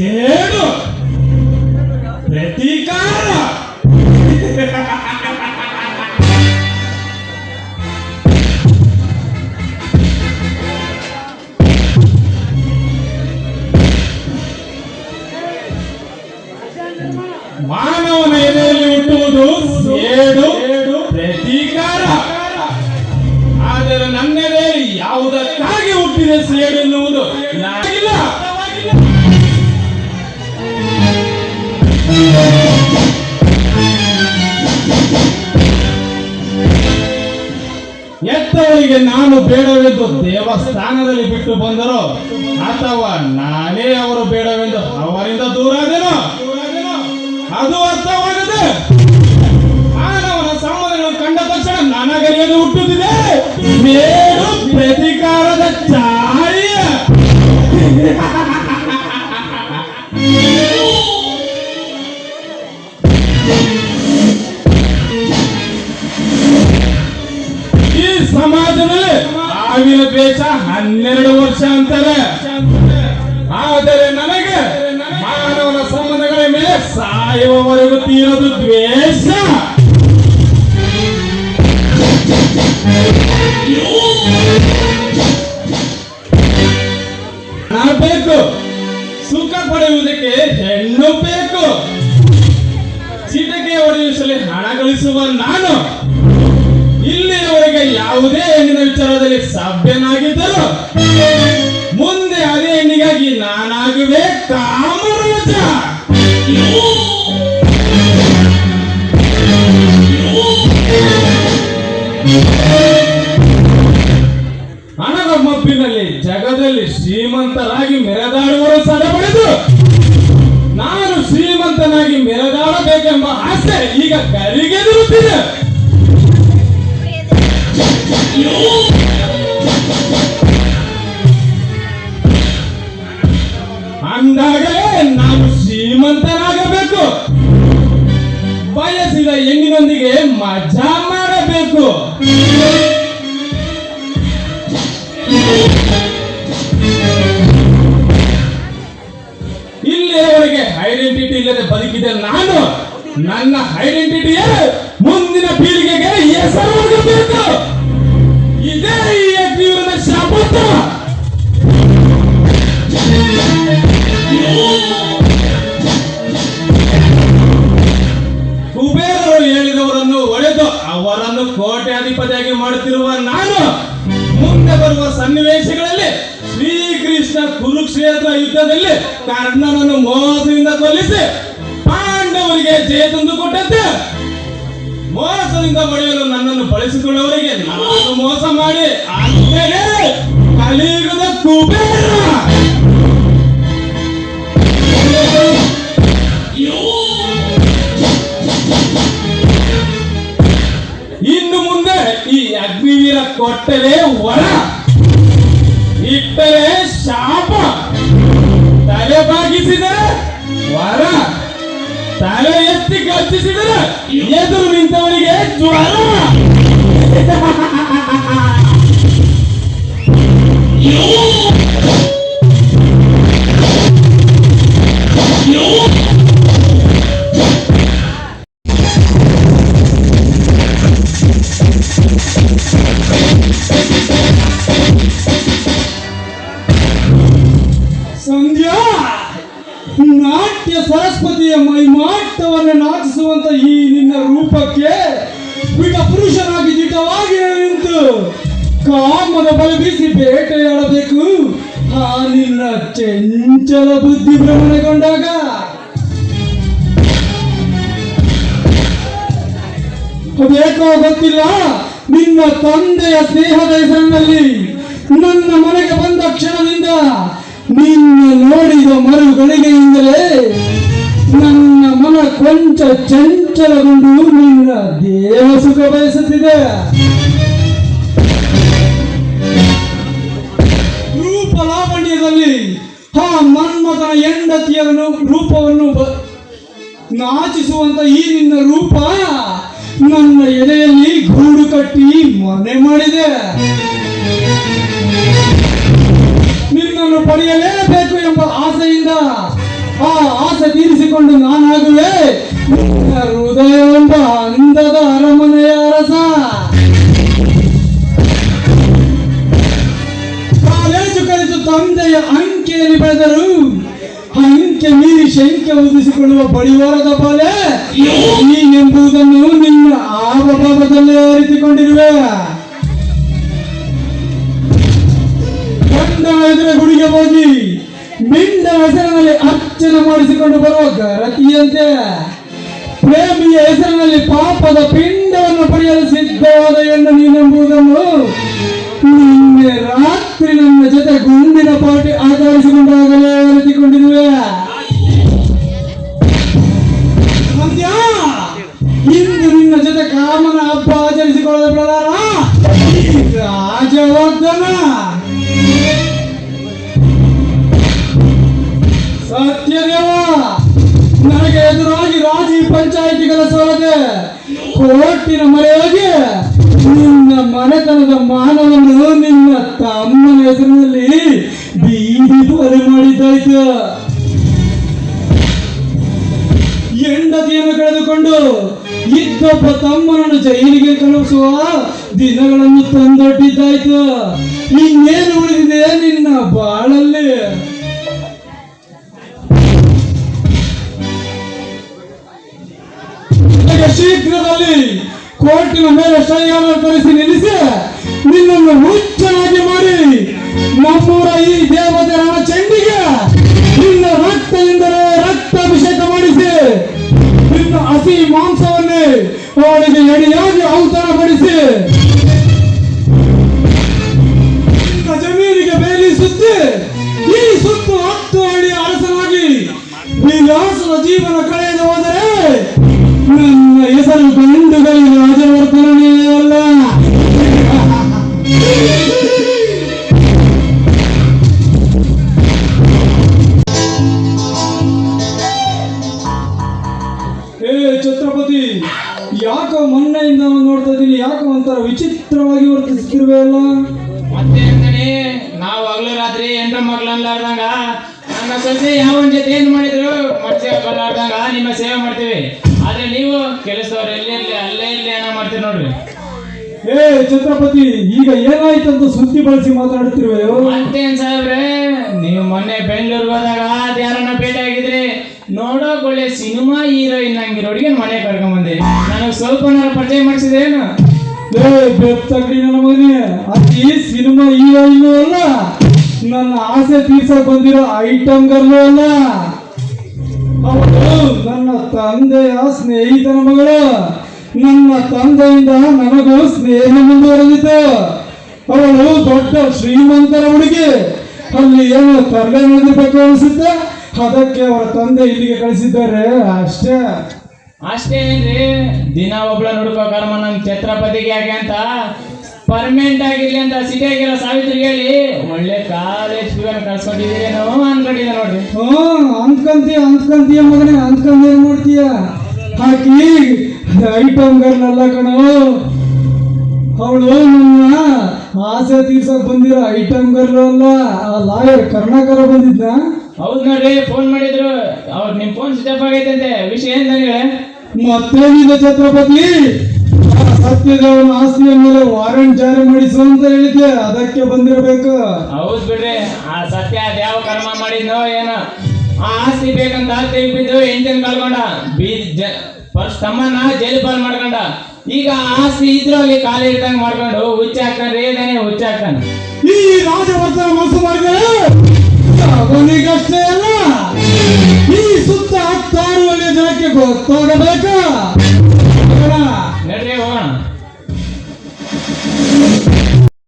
ಸೇಡು ಪ್ರತೀಕಾರ. ಮಾನವನ ಎದೆಯಲ್ಲಿ ಹುಟ್ಟುವುದು ಸೇಡು ಪ್ರತೀಕಾರ. ಆದರೆ ನನ್ನೆದೆಯಲ್ಲಿ ಯಾವುದಕ್ಕಾಗಿ ಹುಟ್ಟಿದೆ ಸೇಡು ಎನ್ನುವುದು? ಎತ್ತವರಿಗೆ ನಾನು ಬೇಡವೆಂದು ದೇವಸ್ಥಾನದಲ್ಲಿ ಬಿಟ್ಟು ಬಂದರೋ ಅಥವಾ ನಾನೇ ಅವರು ಬೇಡವೆಂದು ಅವರಿಂದ ದೂರಾದೆನೋ? ಅದು ಅರ್ಥವಾಗದೆ ಸಮಾಜದಲ್ಲಿ ಆಗಿನ ದ್ವೇಷ ಹನ್ನೆರಡು ವರ್ಷ ಅಂತಾರೆ. ಆದರೆ ನನಗೆ ಮಾನವನ ಸಂಬಂಧಗಳ ಮೇಲೆ ಸಾಯುವವರೆಗೂ ತೀರೋದು ದ್ವೇಷ. ಬೇಕು. ಸುಖ ಪಡೆಯುವುದಕ್ಕೆ ಹೆಣ್ಣು ಬೇಕು. ಚಿಟಕೆ ಹೊಡೆಯುವಲ್ಲಿ ಹಣ ಗಳಿಸುವ ನಾನು. ಇಲ್ಲಿಯವರೆಗೆ ಯಾವುದೇ ಹೆಣ್ಣಿನ ವಿಚಾರದಲ್ಲಿ ಸಭ್ಯನಾಗಿದ್ದರು ಮುಂದೆ ಅದೇ ಹೆಣ್ಣಿಗಾಗಿ ನಾನಾಗುವೆ ಕಾಮರಾಜ. ಹಣದ ಜಗದಲ್ಲಿ ಶ್ರೀಮಂತರಾಗಿ ಮೆರೆದಾಡುವರು ಸಡಬಡಿದು ನಾನು ಶ್ರೀಮಂತನಾಗಿ ಮೆರೆದಾಡಬೇಕೆಂಬ ಆಸೆ ಈಗ ಗರಿಗೆದುರುತ್ತಿದೆ ಅಂದಾಗಲೇ ನಾನು ಶ್ರೀಮಂತನಾಗಬೇಕು ಬಯಸಿದ ಹೆಣ್ಣಿನೊಂದಿಗೆ ಮಜಾ ಮಾಡಬೇಕು. ಇಲ್ಲಿಯವರೆಗೆ ಐಡೆಂಟಿಟಿ ಇಲ್ಲದೆ ಬದುಕಿದೆ ನಾನು ನನ್ನ ಐಡೆಂಟಿಟಿಯೇ ನಾನು ಮುಂದೆ ಬರುವ ಸನ್ನಿವೇಶಗಳಲ್ಲಿ ಶ್ರೀಕೃಷ್ಣ ಕುರುಕ್ಷೇತ್ರ ಯುದ್ಧದಲ್ಲಿ ಕರ್ಣನನ್ನು ಮೋಸದಿಂದ ಕೊಲ್ಲಿಸಿ ಪಾಂಡವರಿಗೆ ಜಯ ತಂದು ಕೊಟ್ಟಂತೆ. ಮೋಸದಿಂದ ಪಡೆಯಲು ನನ್ನನ್ನು ಬಳಸಿಕೊಳ್ಳುವವರಿಗೆ ನಾನು ಮೋಸ ಮಾಡಿ. ಅಂತೆಯೇ ಕಲಿಯುಗದ ಕುಬೇರ ಸಂಧ್ಯಾ ನಾಟ್ಯ ಸರಸ್ವತಿಯ ಮೈಮಾಟವನ್ನು ನಾಚಿಸುವಂತ ಈ ನಿನ್ನ ರೂಪಕ್ಕೆ ಕಾಮದ ಬಲ ಬೀಸಿ ಬೇಟೆಯಾಡಬೇಕು ಆ ನಿನ್ನ ಚಂಚಲ ಬುದ್ಧಿ ಭ್ರಮಣಗೊಂಡಾಗ ಬೇಕೋ ಗೊತ್ತಿಲ್ಲ. ನಿನ್ನ ತಂದೆಯ ಸ್ನೇಹದ ಹೆಸರಿನಲ್ಲಿ ನನ್ನ ಮನೆಗೆ ಬಂದ ಕ್ಷಣದಿಂದ ನಿನ್ನ ನೋಡಿದ ಮರುಗಳಿಗೆಯಿಂದಲೇ ನನ್ನ ಮನ ಕೊಂಚ ಚಂಚಲಗೊಂಡು ನಿನ್ನ ದೇಹ ಸುಖ ಬಯಸುತ್ತಿದೆ ಮನ್ಮಥನ ಹೆಂಡತಿಯನ್ನು ರೂಪವನ್ನು ನಾಚಿಸುವಂತ ಈ ನಿನ್ನ ರೂಪ ನನ್ನ ಎಲೆಯಲ್ಲಿ ಗೂಡು ಕಟ್ಟಿ ಮನೆ ಮಾಡಿದೆ. ನಿನ್ನನ್ನು ಪಡೆಯಲೇಬೇಕು ಎಂಬ ಆಸೆಯಿಂದ, ಆ ಆಸೆ ತೀರಿಸಿಕೊಂಡು ಹೃದಯ ಎಂಬ ಅಂದದ ಅರಮನೆಯ ರಸ ಕಾಲೇಜು ಕಲಿತು ತಂದೆಯ ಅಂಕೆಯಲ್ಲಿ ಬೆಳೆದರು. ಮೀರಿ ಶಂಕೆ ಉದಿಸಿಕೊಳ್ಳುವ ಬಳಿವಾರದ ಬಾಲೆ, ನೀನೆಂಬುದನ್ನು ನಿನ್ನ ಆವಭಾವದಲ್ಲೇ ಅರಿತುಕೊಂಡಿರುವೆ. ಗಂಡ ಎದುರ ಗುಡಿಗೆ ಹೋಗಿ ಮಿಂಡ ಹೆಸರಿನಲ್ಲಿ ಅರ್ಚನೆ ಮಾಡಿಸಿಕೊಂಡು ಬರುವ ಗರತಿಯಂತೆ ಪ್ರೇಮಿಯ ಹೆಸರಿನಲ್ಲಿ ಪಾಪದ ಪಿಂಡವನ್ನು ಪಡೆಯಲು ಸಿದ್ಧವಾದ ಹೆಣ್ಣು ನೀನೆಂಬುದನ್ನು ನಿನ್ನೆ ರಾತ್ರಿ ನನ್ನ ಜೊತೆ ಗುಂಡಿನ ಪಾಟಿ ಆಚರಿಸಿಕೊಂಡಾಗಲೇ ಅರಿತುಕೊಂಡಿರುವೆ. ಕಾಮನ ಹಬ್ಬ ಪ್ರಧಾನ ಈ ರಾಜವರ್ಧನ. ಸತ್ಯದೇವ, ನನಗೆ ಎದುರಾಗಿ ರಾಜಿ ಪಂಚಾಯಿತಿಗಳ ಸೋಲದೆ ಕೋಟಿನ ಮರೆಯಾಗಿ ನಿನ್ನ ಮನೆತನದ ಮಾನವನ್ನು ನಿನ್ನ ತಮ್ಮನ ಹೆಸರಿನಲ್ಲಿ ಬೀದಿ ಪಾಲು ಮಾಡಿದ್ದಾಯ್ತು. ಹೆಂಡತಿಯನ್ನು ಕಳೆದುಕೊಂಡು ಇದ್ದೊಬ್ಬ ತಮ್ಮನನ್ನು ಜೈಲಿಗೆ ಕಳುಹಿಸುವ ದಿನಗಳನ್ನು ತಂದೊಡ್ಡಿದ್ದಾಯ್ತು. ಇನ್ನೇನು ಉಳಿದಿದೆ ನಿನ್ನ ಬಾಳಲ್ಲಿ? ಶೀಘ್ರದಲ್ಲಿ ಕೋರ್ಟಿನ ಮೇಲೆ ಶೈಯನ್ನು ತರಿಸಿ ನಿಲ್ಲಿಸಿ ನಿನ್ನನ್ನು ಹುಚ್ಚನಾಗಿ ಮಾಡಿ ನಮ್ಮೂರ ಈ ದೇವತೆ ರಾಮ ಚೆಂಡಿಗೆ ಕಳೆದು ಹೋದರೆ ನನ್ನ ಹೆಸರು ಗಂಡುಗೈ ರಾಜವರ್ಧನೇ ಅಲ್ಲ. ಏ ಯಾಕೋ ಮೊನ್ನೆಯಿಂದ ನೋಡ್ತಾ ಇದ್ದೀನಿ? ಯಾಕೋ ಒಂಥರ ವಿಚಿತ್ರವಾಗಿ ವರ್ತಿಸ್ತಿರುವೆ ಅಲ್ಲ? ಮತ್ತೆ ನಾವು ಹಗಲು ರಾತ್ರಿ ಎಂಟ್ರ ಮಗ್ಳು ನನ್ನ ಸೊಸೆ ಯಾವ ಜೊತೆ ಏನ್ ಮಾಡಿದ್ರು? ಮನುಷ್ಯ ಬರ್ಲಾರ್ದಂಗ ನಿಮ್ಮ ಸೇವೆ ಮಾಡ್ತೀವಿ. ಆದ್ರೆ ನೀವು ಕೆಲಸದವ್ರು ಎಲ್ಲಿ ಇರ್ಲಿ ಅಲ್ಲೇ ಇರ್ಲಿ ಏನೋ ಮಾಡ್ತೀರಿ ನೋಡ್ರಿ. ಏ ಛತ್ರಪತಿ ಈಗ ಏನಾಯ್ತಂತ ಸುದ್ದಿ ಬಳಸಿ ಮಾತಾಡುತ್ತಿರುವೆ ಮತ್ತೇನ್ ಸಾಹೇಬ್ರೆ ನೀವು ಮೊನ್ನೆ ಬೆಂಗಳೂರಿಗೆ ಹೋದಾಗ ಯಾರನ್ನ ಭೇಟಿ ಆಗಿದ್ರಿ. ನೋಡೋಕ್ ಒಳ್ಳೆ ಸಿನಿಮಾ ಹೀರೋಯಿನ್ ಹಂಗಿರೋ ಹುಡುಗಿನ ಮನೆ ಕರ್ಕೊಂಡ್ ನನಗೆ ಸ್ವಲ್ಪ ಪರಿಚಯ ಮಾಡಿಸಿದೇನು ಏ ನನ್ನ ಮಗನೇ. ಅತಿ ಸಿನಿಮಾ ಹೀರೋಯಿನ್ ಅಲ್ಲ. ನನ್ನ ಆಸೆ ತೀರ್ಸಕ್ ಬಂದಿರೋ ಐಟಮ್ ಗರ್ಲು ಅಲ್ಲ ಅವಳು ನನ್ನ ತಂದೆಯ ಸ್ನೇಹಿತನ ಮಗಳು, ನನ್ನ ತಂದೆಯಿಂದ ನನಗೂ ಸ್ನೇಹ ಮುಂದುವರೆದಿತ್ತು ಅವಳು ದೊಡ್ಡ ಶ್ರೀಮಂತರ ಹುಡುಗಿ. ಅಲ್ಲಿ ಏನು ತರಲೆ ನಡೆದಿರ್ಬೇಕು ಅನಿಸುತ್ತೆ? ಅದಕ್ಕೆ ಅವರ ತಂದೆ ಇಲ್ಲಿಗೆ ಕಳಿಸಿದ್ದಾರೆ. ಅಷ್ಟೇ. ಅಷ್ಟೇ ಏನ್ರಿ? ದಿನ ಒಬ್ಳ ನುಡ್ಕೋ ಕರ್ಮ ನಮ್ ಛತ್ರಪತಿಗೆ ಯಾಕೆ ಅಂತ? ಪರ್ಮನೆಂಟ್ ಆಗಿರ್ಲಿ ಅಂತ ಸಿಟಿ ಆಗಿರೋ ಸಾವಿತ್ರಿ ಹೇಳಿ. ಒಳ್ಳೆ ಕಾಲೇಜ್ ಫಿಗರ್ ಕಳ್ಸ್ಕೊಂಡಿದ್ದೀರೇನೋ ಅನ್ಕೊಂಡಿದ್ದೆ ನೋಡ್ರಿ. ಹ್ಮ್ ಅಂದ್ಕಂತೀಯ ಅಂದ್ಕಂತೀಯ ಮಗನೇ ಏನು ಮಾಡ್ತೀಯ ಹಾಕಿ ಐಟಮ್ ಗರ್ನಲ್ಲ ಕಣೋ. ಅವಳು ನನ್ನ ಆಸೆ ತೀರ್ಸಕ್ ಬಂದಿರೋ ಐಟಮ್ ಗರ್ಲ್ ಅಲ್ಲ ಆ ಲಾಯರ್ ಕರ್ನಾಕರ ಬಂದಿದ್ದ ಹೌದ್ ನೋಡ್ರಿ ಫೋನ್ ಮಾಡಿದ್ರು. ಅವ್ರು ನಿಮ್ ಫೋನ್ ಸ್ವಿಚ್ ಆಫ್ ಅಂತೆ. ವಿಷಯ ಏನ್ ನನಗೆ ಮತ್ತೇನಿದೆ ಛತ್ರಪತಿ? ಆ ಸತ್ಯದೇವನ ಆಸ್ತಿಯ ಮೇಲೆ ವಾರೆಂಟ್ ಜಾರಿ ಮಾಡಿಸು ಅಂತ ಹೇಳಿದ್ದೆ ಅದಕ್ಕೆ ಬಂದಿರಬೇಕು. ಹೌದ್ ಬಿಡ್ರಿ. ಆ ಸತ್ಯ ಯಾವ ಕರ್ಮ ಮಾಡಿದ್ನೋ ಏನ. ಆ ಆಸ್ತಿ ಬೇಕಂತ ಕೈ ಬಿದ್ದು ಎಂಟಿನ ಕಳ್ಕೊಂಡ ಬೀದ್ ಫಸ್ಟ್ ತಮ್ಮನ ಜೈಲ್ ಪಾಲ್ ಮಾಡ್ಕೊಂಡ. ಈಗ ಆಸ್ತಿ ಇದ್ರು ಅಲ್ಲಿ ಖಾಲಿ ಇಟ್ಟಂಗ್ ಮಾಡ್ಕೊಂಡು ಹುಚ್ಚ ಹಾಕೊಂಡ್ರಿ ಏನೇ ಹುಚ್ಚ ಹಾಕ್ತಾನೆ. ಈ ರಾಜವರ್ಧನ ಮೋಸ ಮಾಡಿದ್ರೆ ಅವನಿಗಷ್ಟೇ ಅಲ್ಲ. ಈ ಸುತ್ತ ಹತ್ತಾರು ಜನಕ್ಕೆ ಗೊತ್ತಾಗಬೇಕು?